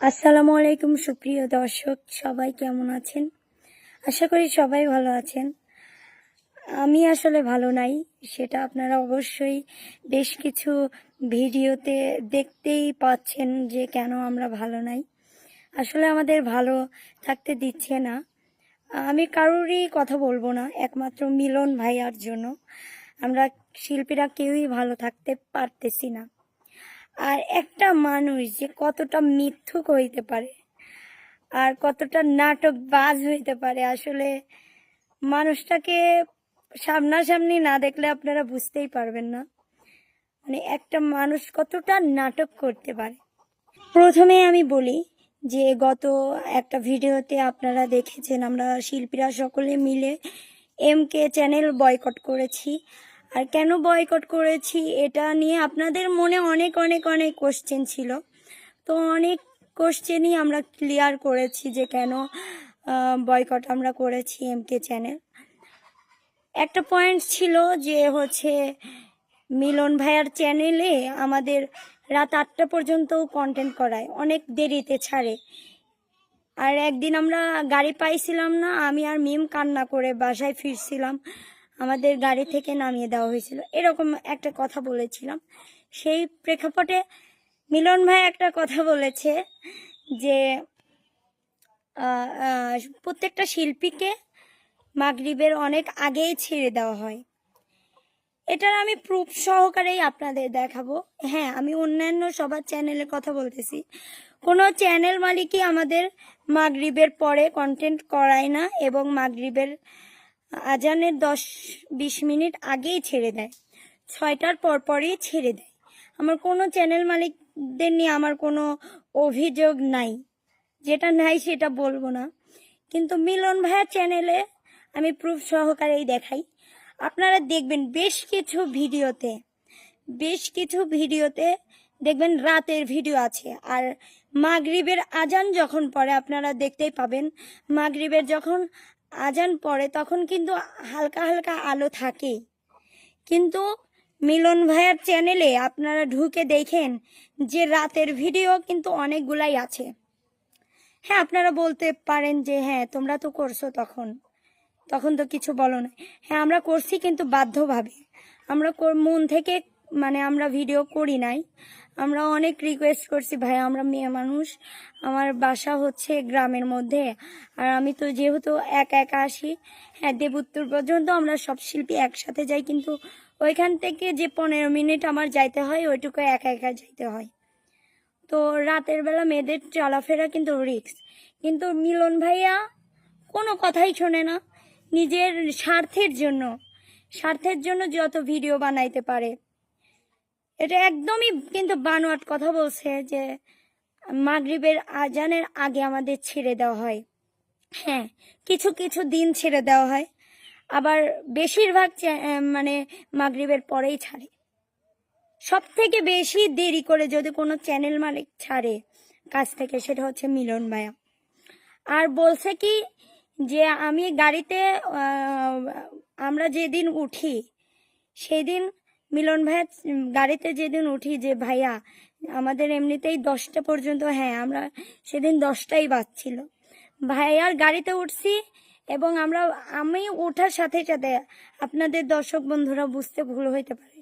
আসসালামু আলাইকুম, সুপ্রিয় দর্শক, সবাই কেমন আছেন? আশা করি সবাই ভালো আছেন। আমি আসলে ভালো নাই, সেটা আপনারা অবশ্যই বেশ কিছু ভিডিওতে দেখতেই পাচ্ছেন যে কেন আমরা ভালো নাই। আসলে আমাদের ভালো থাকতে দিচ্ছে না। আমি কারোরই কথা বলব না, একমাত্র মিলন ভাইয়ার জন্য। আমরা শিল্পীরা কেউই ভালো থাকতে পারতেছি না। আর একটা মানুষ যে কতটা মিথ্যুক হইতে পারে আর কতটা নাটক বাজ হইতে পারে। আসলে মানুষটাকে সামনাসামনি না দেখলে আপনারা বুঝতেই পারবেন না। মানে একটা মানুষ কতটা নাটক করতে পারে। প্রথমে আমি বলি যে গত একটা ভিডিওতে আপনারা দেখেছেন আমরা শিল্পীরা সকলে মিলে এম কে চ্যানেল বয়কট করেছি। আর কেন বয়কট করেছি এটা নিয়ে আপনাদের মনে অনেক অনেক অনেক কোশ্চেন ছিল। তো অনেক কোশ্চেনই আমরা ক্লিয়ার করেছি যে কেন বয়কট আমরা করেছি এম কে চ্যানেল একটা পয়েন্ট ছিল যে হচ্ছে মিলন ভাইয়ার চ্যানেলে আমাদের রাত আটটা পর্যন্ত কন্টেন্ট করায়, অনেক দেরিতে ছাড়ে। আর একদিন আমরা গাড়ি পাইছিলাম না, আমি আর মিম কান্না করে বাসায় ফিরছিলাম। আমাদের গাড়ি থেকে নামিয়ে দেওয়া হয়েছিল। এরকম একটা কথা বলেছিলাম। সেই প্রেক্ষাপটে মিলন ভাই একটা কথা বলেছে যে প্রত্যেকটা শিল্পীকে মাগরিবের অনেক আগেই ছেড়ে দেওয়া হয়। এটার আমি প্রুফ সহকারেই আপনাদের দেখাবো। হ্যাঁ আমি অন্যান্য সবার চ্যানেলের কথা বলতেছি। কোনো চ্যানেল মালিকই আমাদের মাগরিবের পরে কন্টেন্ট করায় না এবং মাগরিবের আজানের দশ বিশ মিনিট আগেই ছেড়ে দেয়। ছয়টার পর পরই ছেড়ে দেয়। আমার কোনো চ্যানেল মালিকদের নিয়ে আমার কোনো অভিযোগ নাই। যেটা নাই সেটা বলব না। কিন্তু মিলন ভাইয়ের চ্যানেলে আমি প্রুফ সহকারেই দেখাই। আপনারা দেখবেন বেশ কিছু ভিডিওতে, বেশ কিছু ভিডিওতে দেখবেন রাতের ভিডিও আছে। আর মাগরিবের আজান যখন পড়ে, আপনারা দেখতেই পাবেন, মাগরিবের যখন আজান পড়ে, তখন কিন্তু হালকা হালকা আলো থাকে কিন্তু মিলন ভাইয়ের চ্যানেলে আপনারা ঢুকে দেখেন যে রাতের ভিডিও কিন্তু অনেকগুলাই আছে। হ্যাঁ আপনারা বলতে পারেন যে হ্যাঁ তোমরা তো করছ তখন। তখন তো কিছু বলো না হ্যাঁ আমরা করছি কিন্তু বাধ্যভাবে। আমরা মন থেকে মানে আমরা ভিডিও করি নাই। আমরা অনেক রিকোয়েস্ট করছি, ভাই, আমরা মেয়ে মানুষ, আমার বাসা হচ্ছে গ্রামের মধ্যে, আর আমি তো যেহেতু একা একা আসি হ্যাঁ দেবুত্তর পর্যন্ত আমরা সব শিল্পী একসাথে যাই, কিন্তু ওইখান থেকে যে পনেরো মিনিট আমার যাইতে হয়, ওইটুকু একা একা যাইতে হয়। তো রাতের বেলা মেয়েদের চলাফেরা কিন্তু রিক্স কিন্তু মিলন ভাইয়া কোনো কথাই শোনে না, নিজের স্বার্থের জন্য স্বার্থের জন্য যত ভিডিও বানাইতে পারে। এটা একদমই কিন্তু বানোয়াট কথা বলছে যে মাগরিবের আজানের আগে আমাদের ছেড়ে দেওয়া হয়। হ্যাঁ কিছু কিছু দিন ছেড়ে দেওয়া হয়। আবার বেশিরভাগ মানে মাগরিবের পরেই ছাড়ে। সব থেকে বেশি দেরি করে যদি কোনো চ্যানেল মালিক ছাড়ে কাছ থেকে, সেটা হচ্ছে মিলন ভাইয়া। আর বলছে কি যে আমি গাড়িতে আমরা যেদিন উঠি, সেদিন মিলন ভাইয়া গাড়িতে যেদিন উঠি যে ভাইয়া, আমাদের এমনিতেই দশটা পর্যন্ত হ্যাঁ আমরা সেদিন দশটাই বাজছিল। ভাইয়ার গাড়িতে উঠছি এবং আমরা, আমি ওঠার সাথে সাথে, আপনাদের দর্শক বন্ধুরা বুঝতে ভুল হইতে পারে,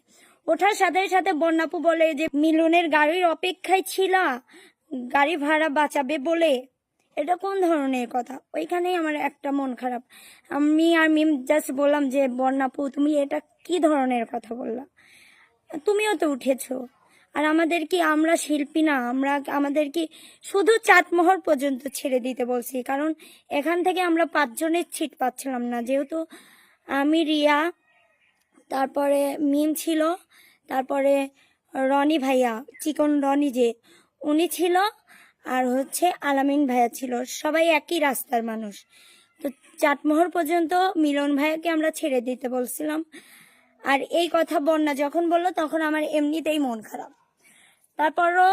ওঠার সাথে সাথে বন্যাপু বলে যে মিলনের গাড়ির অপেক্ষায় ছিলা, গাড়ি ভাড়া বাঁচাবে বলে। এটা কোন ধরনের কথা? ওইখানেই আমার একটা মন খারাপ। আমি আর মিম জাস্ট বললাম যে, বন্যাপু, তুমি এটা কি ধরনের কথা বললা? তুমিও তো উঠেছো। আর আমাদের কি আমরা শিল্পী না? আমরা আমাদের কি শুধু চাঁদমোহর পর্যন্ত ছেড়ে দিতে বলছি? কারণ এখান থেকে আমরা পাঁচজনের ছিট পাচ্ছিলাম না। যেহেতু আমি, রিয়া, তারপরে মিম ছিল, তারপরে রনি ভাইয়া, চিকন রনি যে, উনি ছিল, আর হচ্ছে আলামিন ভাইয়া ছিল। সবাই একই রাস্তার মানুষ। তো চাটমোহর পর্যন্ত মিলন ভাইয়াকে আমরা ছেড়ে দিতে বলছিলাম। আর এই কথা বন্যা যখন বলল, তখন আমার এমনিতেই মন খারাপ। তারপরও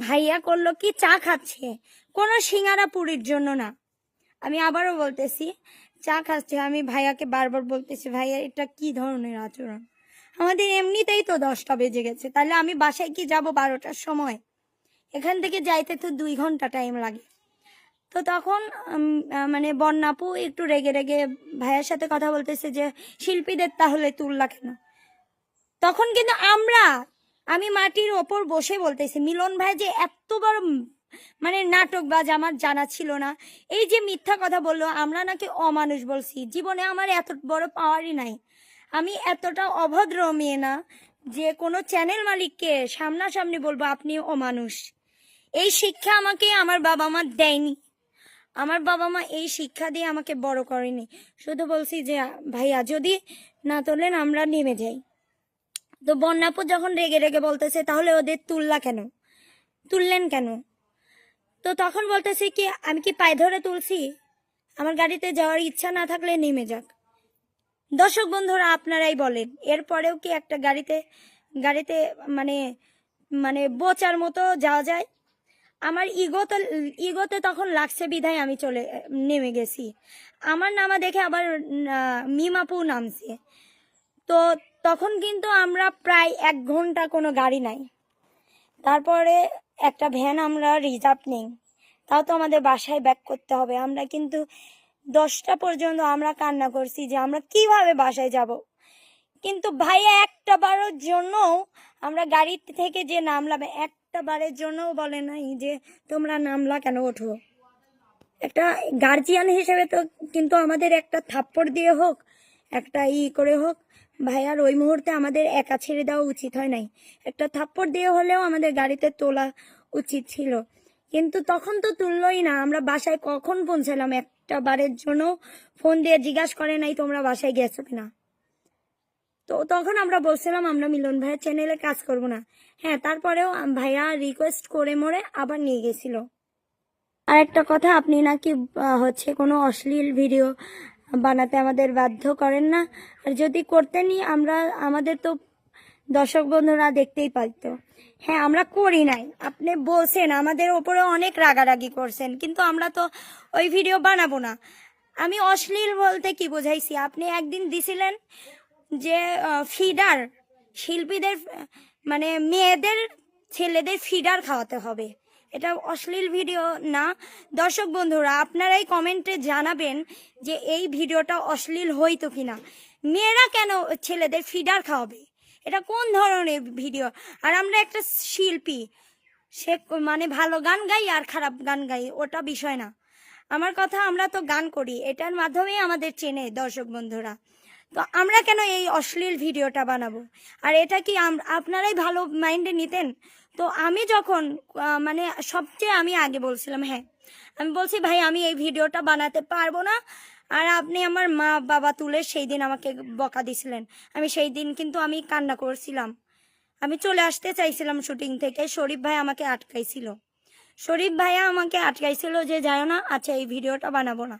ভাইয়া করল কি, চা খাচ্ছে? কোনো সিঙ্গারা পুরীর জন্য না। আমি আবারও বলতেছি, চা খাচ্ছে। আমি ভাইয়াকে বারবার বলতেছি, ভাইয়া, এটা কি ধরনের আচরণ? আমাদের এমনিতেই তো দশটা বেজে গেছে। তাহলে আমি বাসায় কি যাব বারোটার সময়? এখান থেকে যাইতে তো দুই ঘণ্টা টাইম লাগে। তো তখন মানে বন্যাপু একটু রেগে রেগে ভাইয়ের সাথে কথা বলতেছে যে, শিল্পীদের তাহলে তুললা কেন? তখন কিন্তু আমরা, আমি মাটির ওপর বসে বলতেছি, মিলন ভাই যে এত বড় মানে নাটকবাজ আমার জানা ছিল না। এই যে মিথ্যা কথা বলল, আমরা নাকি অমানুষ বলছি। জীবনে আমার এত বড় পাওয়ারই নাই। আমি এতটা অভদ্র মেয়ে না যে কোনো চ্যানেল মালিককে সামনাসামনি বলব আপনি অমানুষ। এই শিক্ষা আমাকে আমার বাবা মা দেয়নি। আমার বাবা মা এই শিক্ষা দিয়ে আমাকে বড় করেনি। শুধু বলছি যে, ভাইয়া, যদি না তোলেন, আমরা নেমে যাই। তো বন্যাপুর যখন রেগে রেগে বলতেছে, তাহলে ওদের তুললা কেন? তুললেন কেন? তো তখন বলতেছে কি, আমি কি পায়ে ধরে তুলছি? আমার গাড়িতে যাওয়ার ইচ্ছা না থাকলে নেমে যাক। দর্শক বন্ধুরা, আপনারাই বলেন, এরপরেও কি একটা গাড়িতে গাড়িতে মানে মানে বোচার মতো যাওয়া যায়? আমার ইগোতে ইগোতে তখন লাগছে বিধায় আমি চলে, নেমে গেছি। আমার নামা দেখে আবার মিমাপু নামছে। তো তখন কিন্তু আমরা প্রায় এক ঘণ্টা কোনো গাড়ি নাই। তারপরে একটা ভ্যান আমরা রিজার্ভ নেই। তাও তো আমাদের বাসায় ব্যাক করতে হবে। আমরা কিন্তু দশটা পর্যন্ত আমরা কান্না করছি যে আমরা কীভাবে বাসায় যাব? কিন্তু ভাইয়া একটা বারের জন্য আমরা গাড়ি থেকে যে নামলাম একটা বারের জন্যও বলে নাই যে তোমরা নামলা কেন ওঠো। একটা গার্জিয়ান হিসেবে তো কিন্তু আমাদের একটা থাপ্পড় দিয়ে হোক, একটা ই করে হোক, ভাইয়ার ওই মুহূর্তে আমাদের একা ছেড়ে দেওয়া উচিত হয় নাই। একটা থাপ্পড় দিয়ে হলেও আমাদের গাড়িতে তোলা উচিত ছিল। কিন্তু তখন তো তুললোই না, আমরা বাসায় কখন পৌঁছালাম? একটা বারের জন্য ফোন দিয়ে জিজ্ঞাসা করে নাই তোমরা বাসায় গেছো কিনা। তো তখন আমরা বলছিলাম, আমরা মিলন ভাইয়ের চ্যানেলে কাজ করব না। হ্যাঁ তারপরেও ভাইয়া রিকোয়েস্ট করে মরে আবার নিয়ে গেছিল। আর একটা কথা, আপনি নাকি হচ্ছে কোনো অশ্লীল ভিডিও বানাতে আমাদের বাধ্য করেন না। আর যদি করতেনই, আমরা, আমাদের তো দর্শক বন্ধুরা দেখতেই পারতো। হ্যাঁ আমরা করি নাই। আপনি বলছেন, আমাদের ওপরে অনেক রাগারাগি করছেন, কিন্তু আমরা তো ওই ভিডিও বানাবো না। আমি অশ্লীল বলতে কি বোঝাইছি? আপনি একদিন দিছিলেন যে ফিডার, শিল্পীদের মানে মেয়েদের, ছেলেদের ফিডার খাওয়াতে হবে। এটা অশ্লীল ভিডিও না। দর্শক বন্ধুরা আপনারাই কমেন্টে জানাবেন যে এই ভিডিওটা অশ্লীল হইতো কিনা। মেয়েরা কেন ছেলেদের ফিডার খাওয়াবে? এটা কোন ধরনের ভিডিও? আর আমরা একটা শিল্পী, সে মানে ভালো গান গাই আর খারাপ গান গাই, ওটা বিষয় না। আমার কথা আমরা তো গান করি, এটার মাধ্যমেই আমাদের চেনে দর্শক বন্ধুরা। তো আমরা কেন এই অশ্লীল ভিডিওটা বানাবো? আর এটা কি আপনারাই ভালো মাইন্ডে নিতেন? তো আমি যখন মানে সবচেয়ে আমি আগে বলছিলাম হ্যাঁ আমি বলছি, ভাই, আমি এই ভিডিওটা বানাতে পারব না। আর আপনি আমার মা বাবা তুলে সেই দিন আমাকে বকা দিছিলেন। আমি সেই দিন কিন্তু আমি কান্না করছিলাম। আমি চলে আসতে চাইছিলাম শুটিং থেকে। শরীফ ভাই আমাকে আটকাইছিল। শরীফ ভাইয়া আমাকে আটকাইছিল যে, যায় না আচ্ছা এই ভিডিওটা বানাবো না।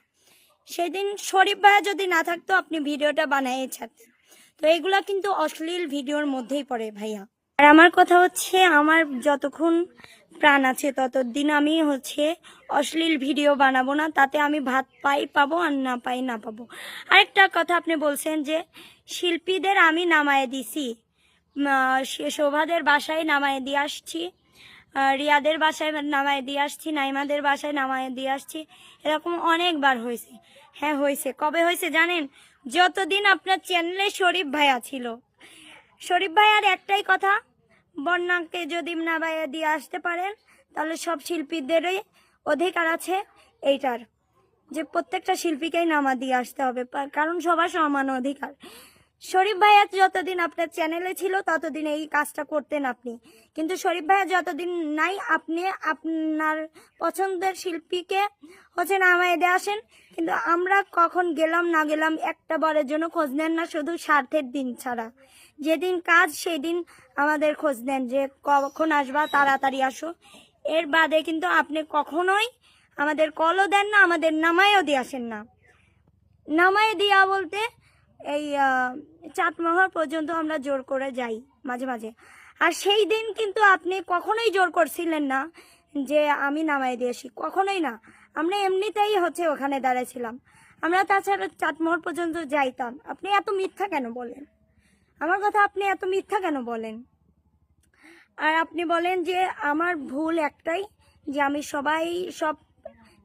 সেদিন শরীফ ভাইয়া যদি না থাকতো, আপনি ভিডিওটা ছাড়তেন তো এগুলা কিন্তু অশ্লীল ভিডিওর মধ্যেই পড়ে ভাইয়া। আর আমার কথা হচ্ছে, আমার যতক্ষণ প্রাণ আছে, ততদিন আমি হচ্ছে অশ্লীল ভিডিও বানাবো না, তাতে আমি ভাত পাই পাবো আর না পাই না পাবো। আরেকটা কথা আপনি বলছেন যে, শিল্পীদের আমি নামায় দিছি। শোভাদের বাসায় নামায় দিয়ে আসছি রিয়াদের বাসায় নামায় দিয়ে আসছি, নাইমাদের বাসায় নামায় দিয়ে আসছি, এরকম অনেকবার হয়েছে। হ্যাঁ হয়েছে। কবে হয়েছে জানেন? যতদিন আপনার চ্যানেলে শরীফ ভাইয়া ছিল। শরীফ ভাইয়ার একটাই কথা, বন্যাকে যদি না ভাইয়া দিয়ে আসতে পারেন, তাহলে সব শিল্পীদেরই অধিকার আছে এইটার, যে প্রত্যেকটা শিল্পীকেই নামা দিয়ে আসতে হবে, কারণ সবার সমান অধিকার। শরীফ ভাইয়া যতদিন আপনার চ্যানেলে ছিল, ততদিন এই কাজটা করতেন আপনি। কিন্তু শরীফ ভাইয়া যতদিন নাই, আপনি আপনার পছন্দের শিল্পীকে হচ্ছে নামায় দিয়ে আসেন। কিন্তু আমরা কখন গেলাম, না গেলাম, একটা বারের জন্য খোঁজ নেন না, শুধু স্বার্থের দিন ছাড়া। যেদিন কাজ, সেদিন আমাদের খোঁজ নেন যে কখন আসবা, তাড়াতাড়ি আসো। এর বাদে কিন্তু আপনি কখনোই আমাদের কলও দেন না, আমাদের নামায়ও দিয়ে আসেন না। নামায় দিয়া বলতে এই চাঁদমহর পর্যন্ত আমরা জোর করে যাই মাঝে মাঝে। আর সেই দিন কিন্তু আপনি কখনোই জোর করছিলেন না যে আমি নামায় দিয়েছি, কখনোই না। আমরা এমনিতেই হচ্ছে ওখানে দাঁড়াইছিলাম। আমরা তাছাড়া চাঁদমহর পর্যন্ত যাইতাম। আপনি এত মিথ্যা কেন বলেন? আমার কথা আপনি এত মিথ্যা কেন বলেন? আর আপনি বলেন যে আমার ভুল একটাই যে আমি সবাই সব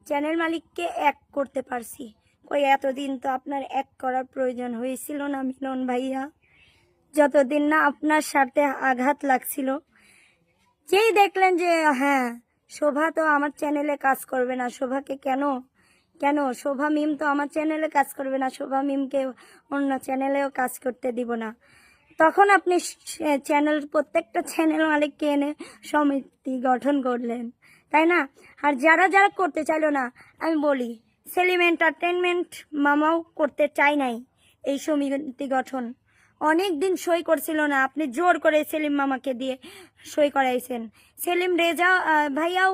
চ্যানেল মালিককে এক করতে পারছি। কই এতদিন তো আপনার এক করার প্রয়োজন হয়েছিল না, মিলন ভাইয়া। যতদিন না আপনার সাথে আঘাত লাগছিল। যেই দেখলেন যে হ্যাঁ শোভা তো আমার চ্যানেলে কাজ করবে না, শোভাকে কেন? কেন? শোভা মিম তো আমার চ্যানেলে কাজ করবে না, শোভা মিমকে অন্য চ্যানেলেও কাজ করতে দিব না। তখন আপনি চ্যানেল প্রত্যেকটা চ্যানেল মালিককে এনে সমিতি গঠন করলেন, তাই না? আর যারা যারা করতে চাইলো না, আমি বলি সেলিম এন্টারটেনমেন্ট মামাও করতে চাই নাই এই সমিতি গঠন। অনেক দিন সই করছিল না, আপনি জোর করে সেলিম মামাকে দিয়ে সই করাইছেন। সেলিম রেজা ভাইয়াও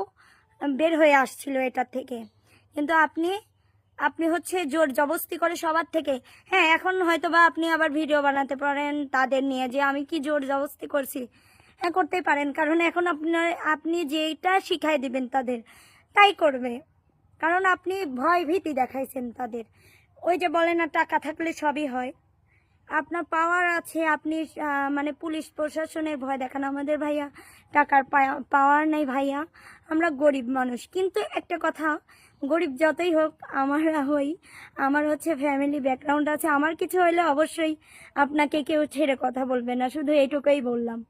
বের হয়ে আসছিল এটা থেকে। কিন্তু আপনি আপনি হচ্ছে জোর জবস্তি করে সবার থেকে। হ্যাঁ এখন হয়তো বা আপনি আবার ভিডিও বানাতে পারেন তাদের নিয়ে যে আমি কি জোর জবস্তি করছি। হ্যাঁ করতেই পারেন, কারণ এখন আপনার, আপনি যেটা শিখাই দিবেন তাদের, তাই করবে। কারণ আপনি ভয় ভীতি দেখাইছেন তাদের। ওই যে বলে না, টাকা থাকলে সবই হয়। আপনার পাওয়ার আছে, আপনি মানে পুলিশ প্রশাসনের ভয় দেখান। আমাদের ভাইয়া টাকার পাওয়ার নেই ভাইয়া। আমরা গরিব মানুষ। কিন্তু একটা কথা, গরিব যতই হোক, আমরা হই, আমার হচ্ছে ফ্যামিলি ব্যাকগ্রাউন্ড আছে। আমার কিছু হইলে অবশ্যই আপনাকে কেউ ছেড়ে কথা বলবে না। শুধু এইটুকুই বললাম।